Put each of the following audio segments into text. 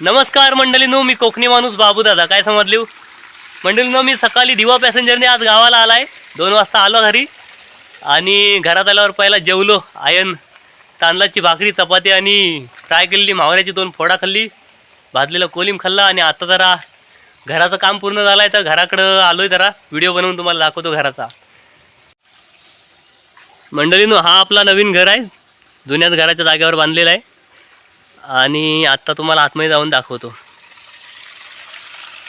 नमस्कार मंडळीनो मी कोकणी माणूस बाबू दादा काय समजले हो? मंडळीनो मी सकाळी दिवा पॅसेंजरने आज गावाला आलाय. दोन वाजता आलो घरी. आणि घरात आल्यावर पहिला जेवलो आयन तांदळाची भाकरी चपाती आणि फ्राय केलेली मावऱ्याची दोन फोडा खाल्ली. भाजलेला कोलिम खाल्ला आणि आता जरा घराचं काम पूर्ण झालं आहे तर घराकडं आलोय जरा. व्हिडिओ बनवून तुम्हाला दाखवतो घराचा. मंडळीनो हा आपला नवीन घर आहे. जुन्याच घराच्या जागेवर बांधलेला आहे. आणि आत्ता तुम्हाला आतमध्ये जाऊन दाखवतो.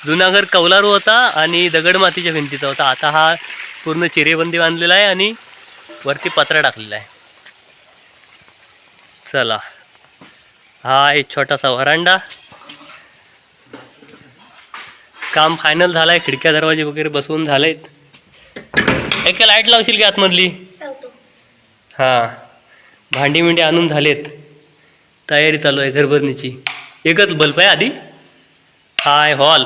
जुना घर कौलारू होता आणि दगड मातीच्या भिंतीचा होता. आता हा पूर्ण चिरेबंदी बांधलेला आहे आणि वरती पत्रा टाकलेला आहे. चला. हा एक छोटासा वरांडा काम फायनल झालं आहे खिडक्या दरवाजे वगैरे बसवून झालेत. एक लाइट लावशील की आतमधली? हां. भांडी मिंडी आणून झालेत. तयारी चालू आहे घरभरणीची. एकच बल्ब आहे आधी. हाय हॉल.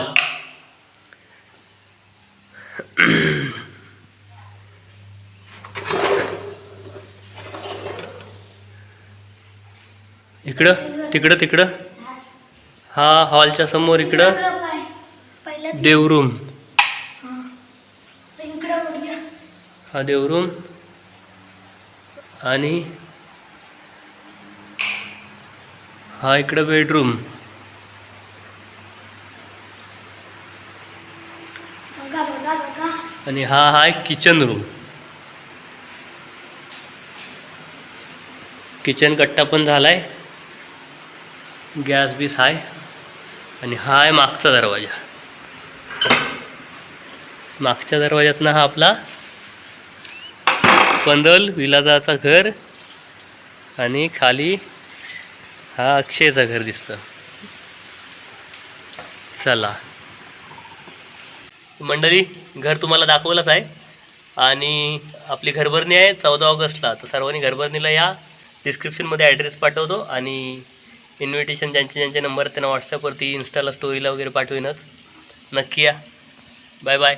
इकडं तिकडं तिकडं. हा हॉलच्या समोर इकडं. देवरूम हा देवरूम आणि हा इकडं बेडरूम आणि हा आहे किचन रूम किचन कट्टा पण झालाय. गॅस बीस आहे आणि हा आहे मागचा दरवाजा. मागच्या दरवाज्यातनं हा आपला पंदल विलाजाचा घर आणि खाली हा अक्षयचं घर दिसतं. चला. मंडळी घर तुम्हाला दाखवलंच आहे. आणि आपली घरभरणी आहे चौदा ऑगस्टला. तर सर्वांनी घरभरणीला या. डिस्क्रिप्शनमध्ये ॲड्रेस पाठवतो आणि इन्व्हिटेशन ज्यांचे ज्यांचे नंबर आहेत त्यांना व्हॉट्सअपवरती इन्स्टाला स्टोरीला वगैरे पाठवीनच. नक्की या. Bye bye